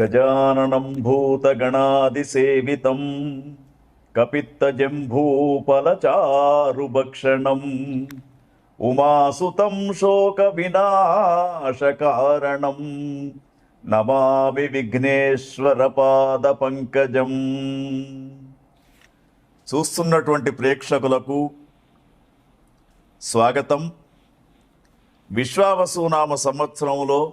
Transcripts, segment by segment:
గజాననం భూతగణాదిసేవితం కపిత్తజంభూఫలచారుభక్షణం ఉమాసుతం శోక వినాశకారణం నమామి విఘ్నేశ్వర పాద పంకజం చూస్తున్నటువంటి ప్రేక్షకులకు స్వాగతం. విశ్వావసునామ సంవత్సరంలో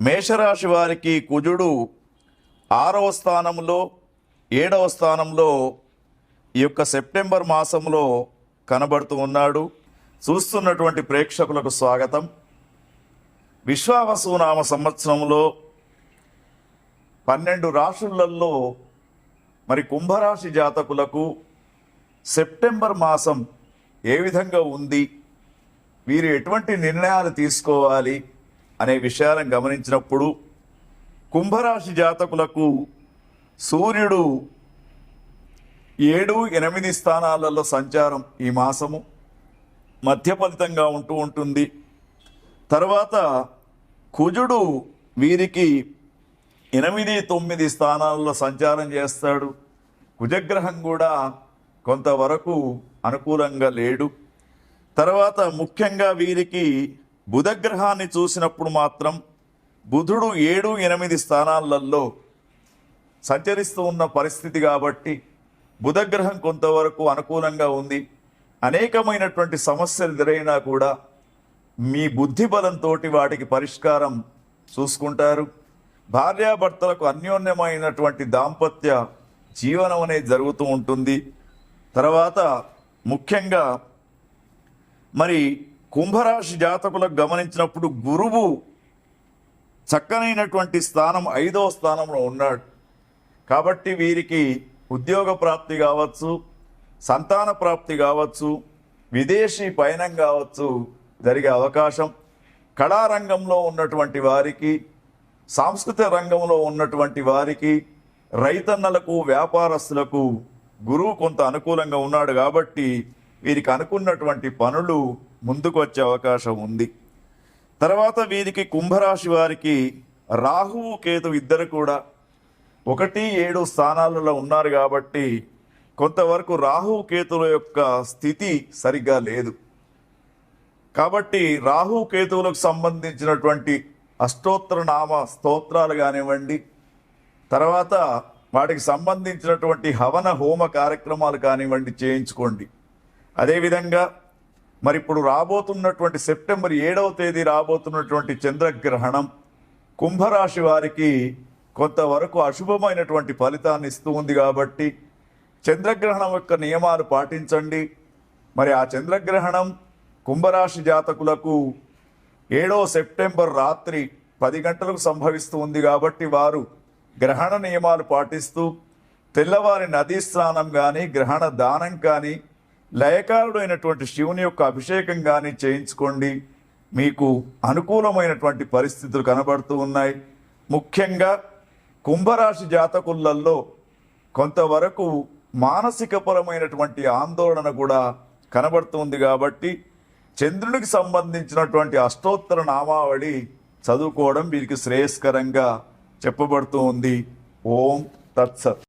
మేషరాశి వారికి కుజుడు ఆరవ స్థానంలో ఏడవ స్థానంలో ఈ యొక్క సెప్టెంబర్ మాసంలో కనబడుతూ ఉన్నాడు. చూస్తున్నటువంటి ప్రేక్షకులకు స్వాగతం. విశ్వావసునామ సంవత్సరంలో పన్నెండు రాశులలో మరి కుంభరాశి జాతకులకు సెప్టెంబర్ మాసం ఏ విధంగా ఉంది? వీరు ఎటువంటి నిర్ణయాలు తీసుకోవాలి? అనే విషయాలను గమనించినప్పుడు కుంభరాశి జాతకులకు సూర్యుడు ఏడు ఎనిమిది స్థానాలలో సంచారం ఈ మాసము మధ్య ఫలితంగా ఉంటూ ఉంటుంది. తర్వాత కుజుడు వీరికి ఎనిమిది తొమ్మిది స్థానాల్లో సంచారం చేస్తాడు. కుజగ్రహం కూడా కొంతవరకు అనుకూలంగా లేడు. తర్వాత ముఖ్యంగా వీరికి బుధగ్రహాన్ని చూసినప్పుడు మాత్రం బుధుడు ఏడు ఎనిమిది స్థానాలలో సంచరిస్తూ ఉన్న పరిస్థితి కాబట్టి బుధగ్రహం కొంతవరకు అనుకూలంగా ఉంది. అనేకమైనటువంటి సమస్యలు ఎదురైనా కూడా మీ బుద్ధి బలంతో వాటికి పరిష్కారం చూసుకుంటారు. భార్యాభర్తలకు అన్యోన్యమైనటువంటి దాంపత్య జీవనం అనేది జరుగుతూ ఉంటుంది. తర్వాత ముఖ్యంగా మరి కుంభరాశి జాతకులకు గమనించినప్పుడు గురువు చక్కనైనటువంటి స్థానం ఐదవ స్థానంలో ఉన్నాడు. కాబట్టి వీరికి ఉద్యోగ ప్రాప్తి కావచ్చు సంతాన ప్రాప్తి కావచ్చు విదేశీ పయనం కావచ్చు జరిగే అవకాశం. కళారంగంలో ఉన్నటువంటి వారికి సాంస్కృతిక రంగంలో ఉన్నటువంటి వారికి రైతన్నలకు వ్యాపారస్తులకు గురువు కొంత అనుకూలంగా ఉన్నాడు కాబట్టి వీరికి అనుకున్నటువంటి పనులు ముందుకు వచ్చే అవకాశం ఉంది. తర్వాత వీరికి కుంభరాశి వారికి రాహువు కేతు ఇద్దరు కూడా ఒకటి ఏడు స్థానాలలో ఉన్నారు కాబట్టి కొంతవరకు రాహు కేతుల యొక్క స్థితి సరిగ్గా లేదు. కాబట్టి రాహు కేతువులకు సంబంధించినటువంటి అష్టోత్తర నామ స్తోత్రాలు కానివ్వండి తర్వాత వాటికి సంబంధించినటువంటి హవన హోమ కార్యక్రమాలు కానివ్వండి చేయించుకోండి. అదేవిధంగా మరి ఇప్పుడు రాబోతున్నటువంటి సెప్టెంబర్ ఏడవ తేదీ రాబోతున్నటువంటి చంద్రగ్రహణం కుంభరాశి వారికి కొంతవరకు అశుభమైనటువంటి ఫలితాన్ని ఇస్తూ ఉంది కాబట్టి చంద్రగ్రహణం యొక్క నియమాలు పాటించండి. మరి ఆ చంద్రగ్రహణం కుంభరాశి జాతకులకు ఏడవ సెప్టెంబర్ రాత్రి పది గంటలకు సంభవిస్తూ ఉంది కాబట్టి వారు గ్రహణ నియమాలు పాటిస్తూ తెల్లవారి నదీ స్నానం కానీ గ్రహణ దానం కానీ లయకారుడు అయినటువంటి శివుని యొక్క అభిషేకం కానీ చేయించుకోండి. మీకు అనుకూలమైనటువంటి పరిస్థితులు కనబడుతూ ఉన్నాయి. ముఖ్యంగా కుంభరాశి జాతకులలో కొంతవరకు మానసికపరమైనటువంటి ఆందోళన కూడా కనబడుతుంది కాబట్టి చంద్రునికి సంబంధించినటువంటి అష్టోత్తర నామావళి చదువుకోవడం వీరికి శ్రేయస్కరంగా చెప్పబడుతూ ఉంది. ఓం తత్సత్.